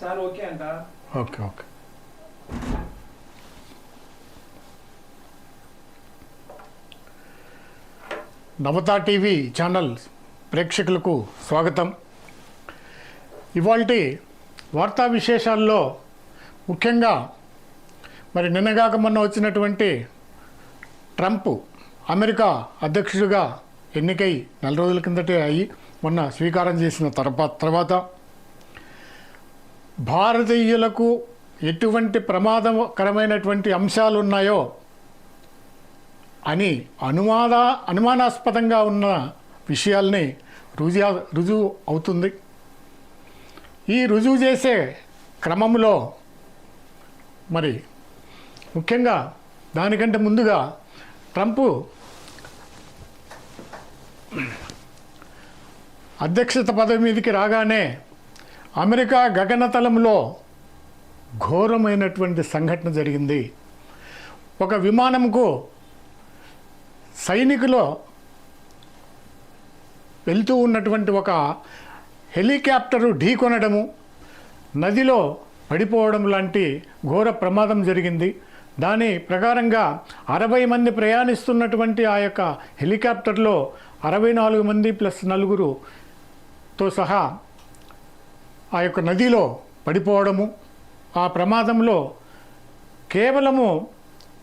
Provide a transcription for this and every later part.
Sir okay అంట. Okay okay. Navata TV channel ప్రేక్షకులకు స్వాగతం. ఇవాల్టి వార్తా విశేషాల్లో ముఖ్యంగా మరి నిన్నగాక మొన్న వచ్చినటువంటి ట్రంప్ అమెరికా అధ్యక్షుడిగా ఎన్నికై నెల రోజుల కిందటే అయ్యి మొన్న స్వీకారం చేసిన తర్వాత తర్వాత భారతీయులకు ఎటువంటి ప్రమాదకరమైనటువంటి అంశాలు ఉన్నాయో అని అనుమాద అనుమానాస్పదంగా ఉన్న విషయాల్ని రుజు రుజువు అవుతుంది. ఈ రుజువు చేసే క్రమంలో మరి ముఖ్యంగా దానికంటే ముందుగా ట్రంప్ అధ్యక్షత పదవి మీదకి రాగానే అమెరికా గగనతలంలో ఘోరమైనటువంటి సంఘటన జరిగింది. ఒక విమానంకు సైనికులు వెళ్తూ ఉన్నటువంటి ఒక హెలికాప్టరు ఢీకొనడము నదిలో పడిపోవడం లాంటి ఘోర ప్రమాదం జరిగింది. దాని ప్రకారంగా అరవై మంది ప్రయాణిస్తున్నటువంటి ఆ యొక్క హెలికాప్టర్లో అరవై నాలుగు మంది ప్లస్ నలుగురుతో సహా ఆ యొక్క నదిలో పడిపోవడము ఆ ప్రమాదంలో కేవలము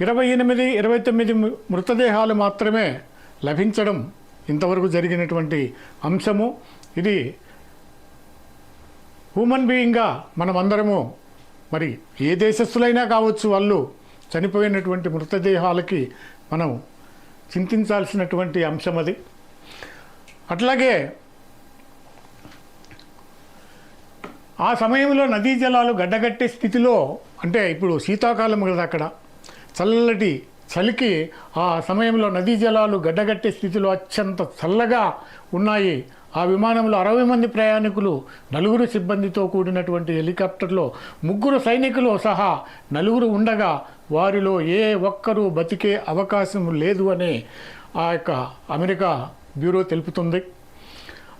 ఇరవై ఎనిమిది ఇరవై తొమ్మిది మృతదేహాలు మాత్రమే లభించడం ఇంతవరకు జరిగినటువంటి అంశము. ఇది హ్యూమన్ బీయింగ్గా మనమందరము మరి ఏ దేశస్తులైనా కావచ్చు వాళ్ళు చనిపోయినటువంటి మృతదేహాలకి మనం చింతించాల్సినటువంటి అంశం అది అట్లాగే ఆ సమయంలో నదీ జలాలు గడ్డగట్టే స్థితిలో అంటే ఇప్పుడు శీతాకాలం కదా అక్కడ చల్లటి చలికి ఆ సమయంలో నదీ జలాలు గడ్డగట్టే స్థితిలో అత్యంత చల్లగా ఉన్నాయి. ఆ విమానంలో అరవై మంది ప్రయాణికులు నలుగురు సిబ్బందితో కూడినటువంటి హెలికాప్టర్లో ముగ్గురు సైనికులు సహా నలుగురు ఉండగా వారిలో ఏ ఒక్కరూ బతికే అవకాశం లేదు అని ఆ యొక్క అమెరికా బ్యూరో తెలుపుతుంది.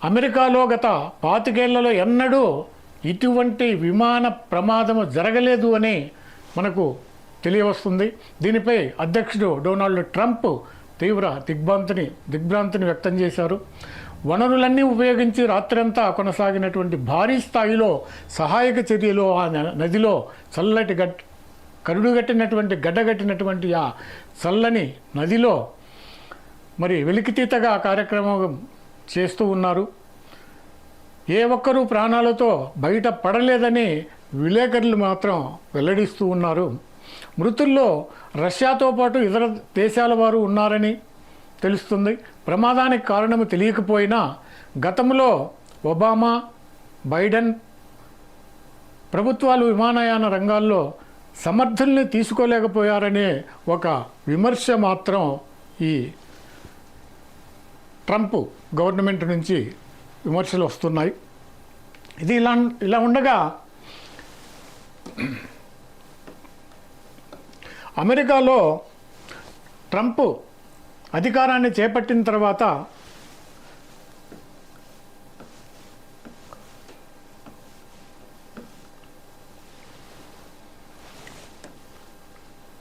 అమెరికాలో గత పాతికేళ్ళలో ఎన్నడూ ఇటువంటి విమాన ప్రమాదము జరగలేదు అని మనకు తెలియవస్తుంది. దీనిపై అధ్యక్షుడు డొనాల్డ్ ట్రంప్ తీవ్ర దిగ్భ్రాంతిని దిగ్భ్రాంతిని వ్యక్తం చేశారు. వనరులన్నీ ఉపయోగించి రాత్రంతా కొనసాగినటువంటి భారీ స్థాయిలో సహాయక చర్యలు ఆ నదిలో చల్లటి గట్ కరుడుగట్టినటువంటి గడ్డగట్టినటువంటి ఆ చల్లని నదిలో మరి వెలికితీతగా కార్యక్రమం చేస్తూ ఉన్నారు. ఏ ఒక్కరూ ప్రాణాలతో బయట పడలేదని విలేకరులు మాత్రం వెల్లడిస్తూ ఉన్నారు. మృతుల్లో రష్యాతో పాటు ఇతర దేశాల వారు ఉన్నారని తెలుస్తుంది. ప్రమాదానికి కారణము తెలియకపోయినా గతంలో ఒబామా బైడెన్ ప్రభుత్వాలు విమానయాన రంగాల్లో సమర్థుల్ని తీసుకోలేకపోయారనే ఒక విమర్శ మాత్రం ఈ ట్రంప్ గవర్నమెంట్ నుంచి విమర్శలు వస్తున్నాయి. ఇది ఇలా ఇలా ఉండగా అమెరికాలో ట్రంప్ అధికారాన్ని చేపట్టిన తర్వాత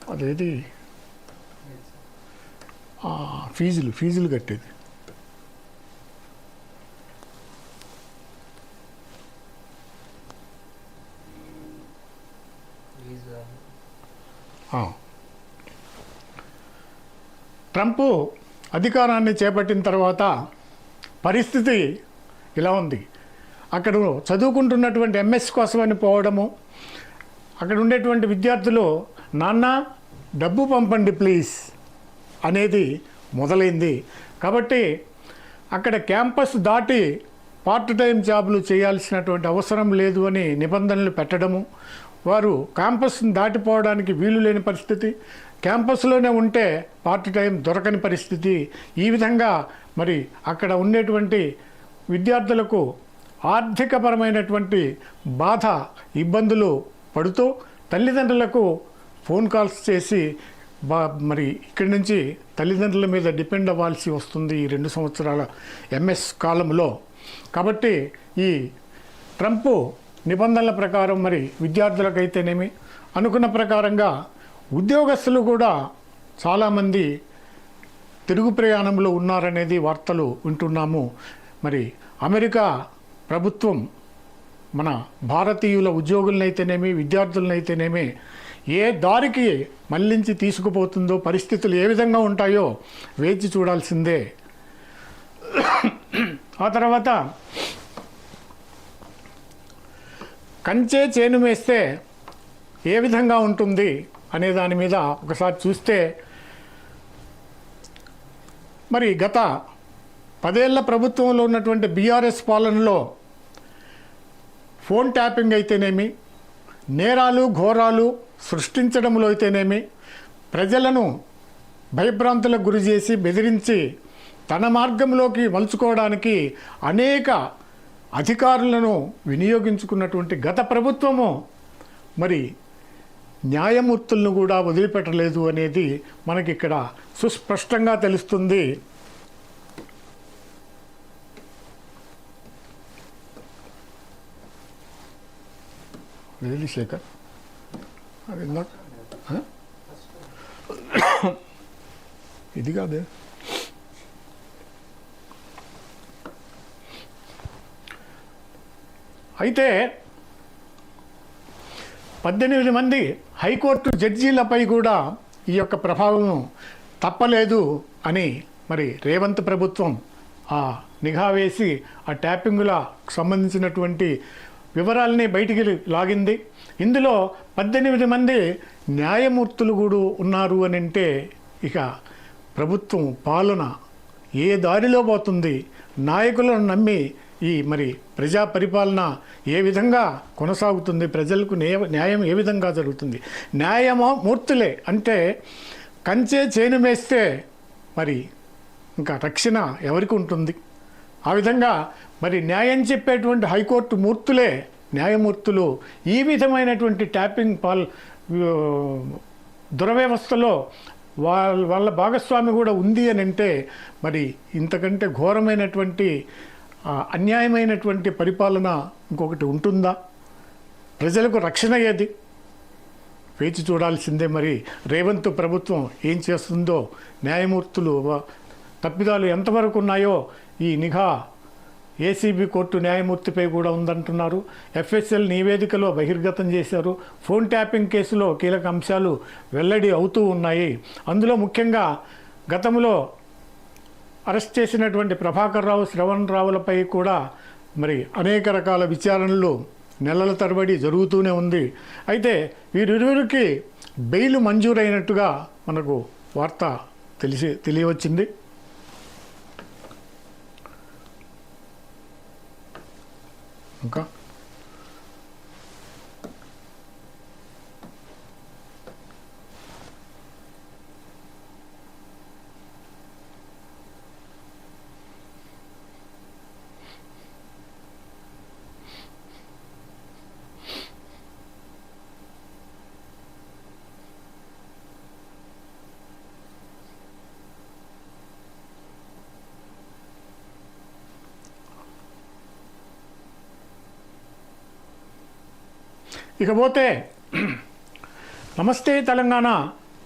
అదేది? ఫీజులు ఫీజులు కట్టేది ఆ. ట్రంప్ అధికారాన్ని చేపట్టిన తర్వాత పరిస్థితి ఇలా ఉంది. అక్కడ చదువుకుంటున్నటువంటి ఎంఎస్ కోసమని పోవడము అక్కడ ఉండేటువంటి విద్యార్థులు నాన్న డబ్బు పంపండి ప్లీజ్ అనేది మొదలైంది. కాబట్టి అక్కడ క్యాంపస్ దాటి పార్ట్ టైం జాబులు చేయాల్సినటువంటి అవసరం లేదు అని నిబంధనలు పెట్టడము వారు క్యాంపస్ని దాటిపోవడానికి వీలు లేని పరిస్థితి. క్యాంపస్లోనే ఉంటే పార్ట్ టైం దొరకని పరిస్థితి. ఈ విధంగా మరి అక్కడ ఉండేటువంటి విద్యార్థులకు ఆర్థికపరమైనటువంటి బాధ ఇబ్బందులు పడుతూ తల్లిదండ్రులకు ఫోన్ కాల్స్ చేసి బా మరి ఇక్కడి నుంచి తల్లిదండ్రుల మీద డిపెండ్ అవ్వాల్సి వస్తుంది ఈ రెండు సంవత్సరాల ఎంఎస్ కాలంలో. కాబట్టి ఈ ట్రంప్ నిబంధనల ప్రకారం మరి విద్యార్థులకైతేనేమి? అనుకున్న ప్రకారంగా ఉద్యోగస్తులు కూడా చాలామంది తిరుగు ప్రయాణంలో ఉన్నారనేది వార్తలు వింటున్నాము. మరి అమెరికా ప్రభుత్వం మన భారతీయుల ఉద్యోగులనైతేనేమి విద్యార్థులనైతేనేమి ఏ దారికి మళ్ళించి తీసుకుపోతుందో పరిస్థితులు ఏ విధంగా ఉంటాయో వేచి చూడాల్సిందే. ఆ తర్వాత కంచే చేను వేస్తే ఏ విధంగా ఉంటుంది అనే దాని మీద ఒకసారి చూస్తే మరి గత పదేళ్ళ ప్రభుత్వంలో ఉన్నటువంటి బీఆర్ఎస్ పాలనలో ఫోన్ ట్యాపింగ్ అయితేనేమి నేరాలు ఘోరాలు సృష్టించడంలో అయితేనేమి ప్రజలను భయభ్రాంతులకు గురి చేసి బెదిరించి తన మార్గంలోకి మలుచుకోవడానికి అనేక అధికారులను వినియోగించుకున్నటువంటి గత ప్రభుత్వము మరి న్యాయమూర్తులను కూడా వదిలిపెట్టలేదు అనేది మనకి ఇక్కడ సుస్పష్టంగా తెలుస్తుంది. శేఖర్ అది ఇందాక ఇది కాదే. అయితే పద్దెనిమిది మంది హైకోర్టు జడ్జీలపై కూడా ఈ యొక్క ప్రభావం తప్పలేదు అని మరి రేవంత్ ప్రభుత్వం ఆ నిఘా వేసి ఆ ట్యాపింగుల సంబంధించినటువంటి వివరాలని బయటికి లాగింది. ఇందులో పద్దెనిమిది మంది న్యాయమూర్తులు కూడా ఉన్నారు అని అంటే ఇక ప్రభుత్వం పాలన ఏ దారిలో పోతుంది? నాయకులను నమ్మి ఈ మరి ప్రజా పరిపాలన ఏ విధంగా కొనసాగుతుంది ప్రజలకు న్యాయ న్యాయం ఏ విధంగా జరుగుతుంది? న్యాయమో మూర్తులే అంటే కంచే చేను వేస్తే మరి ఇంకా రక్షణ ఎవరికి ఉంటుంది? ఆ విధంగా మరి న్యాయం చెప్పేటువంటి హైకోర్టు మూర్తులే న్యాయమూర్తులు ఈ విధమైనటువంటి ట్యాపింగ్ పాల్ దురవ్యవస్థలో వాళ్ళ వాళ్ళ భాగస్వామి కూడా ఉంది అని అంటే మరి ఇంతకంటే ఘోరమైనటువంటి అన్యాయమైనటువంటి పరిపాలన ఇంకొకటి ఉంటుందా? ప్రజలకు రక్షణ ఏది? వేచి చూడాల్సిందే మరి. రేవంత్ ప్రభుత్వం ఏం చేస్తుందో న్యాయమూర్తులు తప్పిదాలు ఎంతవరకు ఉన్నాయో ఈ నిఘా ఏసీబీ కోర్టు న్యాయమూర్తిపై కూడా ఉందంటున్నారు. ఎఫ్ఎస్ఎల్ నివేదికలో బహిర్గతం చేశారు. ఫోన్ ట్యాపింగ్ కేసులో కీలక అంశాలు వెల్లడి అవుతూ ఉన్నాయి. అందులో ముఖ్యంగా గతంలో అరెస్ట్ చేసినటువంటి ప్రభాకర్ రావు శ్రవణ్ రావులపై కూడా మరి అనేక రకాల విచారణలు నెలల తరబడి జరుగుతూనే ఉంది. అయితే వీరిరువురికి బెయిల్ మంజూరైనట్టుగా మనకు వార్త తెలిసి తెలియవచ్చింది. ఇంకా? ఇకపోతే నమస్తే తెలంగాణ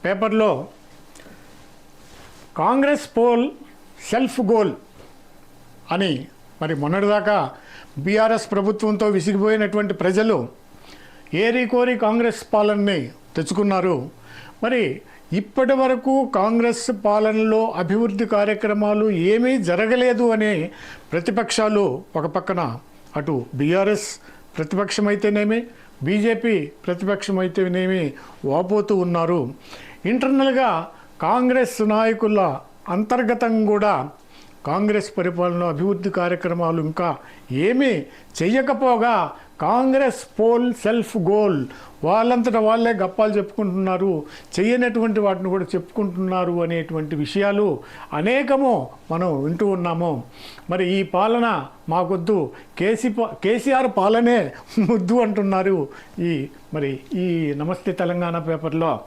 పేపర్లో కాంగ్రెస్ పోల్ సెల్ఫ్ గోల్ అని మరి మొన్నటిదాకా బీఆర్ఎస్ ప్రభుత్వంతో విసిగిపోయినటువంటి ప్రజలు ఏరి కోరి కాంగ్రెస్ పాలనని తెచ్చుకున్నారు. మరి ఇప్పటి వరకు కాంగ్రెస్ పాలనలో అభివృద్ధి కార్యక్రమాలు ఏమీ జరగలేదు అని ప్రతిపక్షాలు ఒక పక్కన అటు బీఆర్ఎస్ ప్రతిపక్షమైతేనేమి బీజేపీ ప్రతిపక్షమైతేనేమి వాపోతూ ఉన్నారు. ఇంటర్నల్గా కాంగ్రెస్ నాయకుల అంతర్గతం కూడా కాంగ్రెస్ పరిపాలన అభివృద్ధి కార్యక్రమాలు ఇంకా ఏమీ చెయ్యకపోగా కాంగ్రెస్ పోల్ సెల్ఫ్ గోల్. వాళ్ళంతటా వాళ్ళే గప్పాలు చెప్పుకుంటున్నారు. చేయనటువంటి వాటిని కూడా చెప్పుకుంటున్నారు అనేటువంటి విషయాలు అనేకము మనం వింటూ ఉన్నాము. మరి ఈ పాలన మాకొద్దు. కేసీ కేసీఆర్ పాలనే ముద్దు అంటున్నారు ఈ మరి ఈ నమస్తే తెలంగాణ పేపర్లో.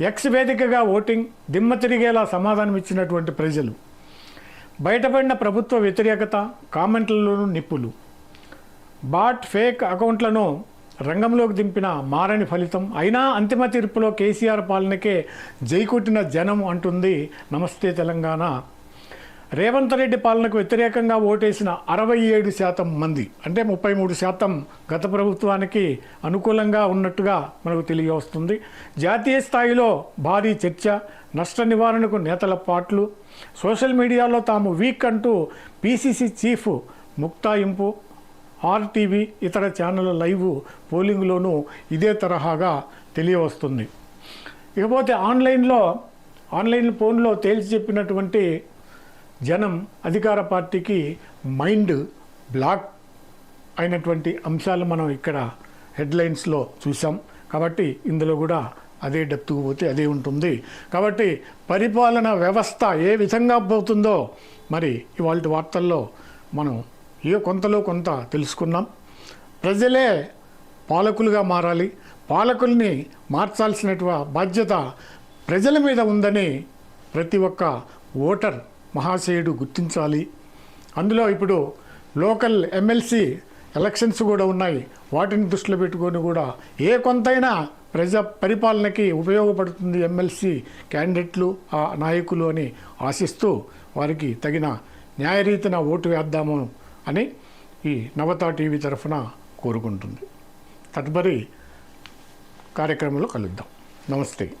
ఎక్స్ వేదికగా ఓటింగ్ దిమ్మ తిరిగేలా సమాధానం ఇచ్చినటువంటి ప్రజలు. బయటపడిన ప్రభుత్వ వ్యతిరేకత కామెంట్లలోనూ నిప్పులు. బాట్ ఫేక్ అకౌంట్లను రంగంలోకి దింపిన మారని ఫలితం. అయినా అంతిమ తీర్పులో కేసీఆర్ పాలనకే జైకొట్టిన జనం అంటుంది నమస్తే తెలంగాణ. రేవంత్ రెడ్డి పాలనకు వ్యతిరేకంగా ఓటేసిన అరవై ఏడు శాతం మంది అంటే ముప్పై మూడు శాతం గత ప్రభుత్వానికి అనుకూలంగా ఉన్నట్టుగా మనకు తెలియవస్తుంది. జాతీయ స్థాయిలో భారీ చర్చ నష్ట నివారణకు నేతల పాట్లు. సోషల్ మీడియాలో తాము వీక్ అంటూ పీసీసీ చీఫ్ ముక్తాయింపు. ఆర్టీవీ ఇతర ఛానల్ లైవ్ పోలింగ్లోనూ ఇదే తరహాగా తెలియవస్తుంది. ఇకపోతే ఆన్లైన్లో ఆన్లైన్ ఫోన్లో తేల్చి చెప్పినటువంటి జనం అధికార పార్టీకి మైండ్ బ్లాక్ అయినటువంటి అంశాలు మనం ఇక్కడ హెడ్లైన్స్లో చూసాం కాబట్టి ఇందులో కూడా అదే డెప్త్కు పోతే అదే ఉంటుంది. కాబట్టి పరిపాలన వ్యవస్థ ఏ విధంగా పోతుందో మరి ఇవాళ వార్తల్లో మనం ఏ కొంతలో కొంత తెలుసుకున్నాం ప్రజలే పాలకులుగా మారాలి. పాలకుల్ని మార్చాల్సినటువంటి బాధ్యత ప్రజల మీద ఉందని ప్రతి ఒక్క ఓటర్ మహాశయుడు గుర్తించాలి. అందులో ఇప్పుడు లోకల్ ఎమ్మెల్సీ ఎలక్షన్స్ కూడా ఉన్నాయి. వాటిని దృష్టిలో పెట్టుకొని కూడా ఏ కొంతైనా ప్రజా పరిపాలనకి ఉపయోగపడుతుంది ఎమ్మెల్సీ క్యాండిడేట్లు ఆ నాయకులు అని ఆశిస్తూ వారికి తగిన న్యాయరీతిన ఓటు వేద్దాము అని ఈ నవతా టీవీ తరఫున కోరుకుంటుంది. తదుపరి కార్యక్రమంలో కలుద్దాం. నమస్తే.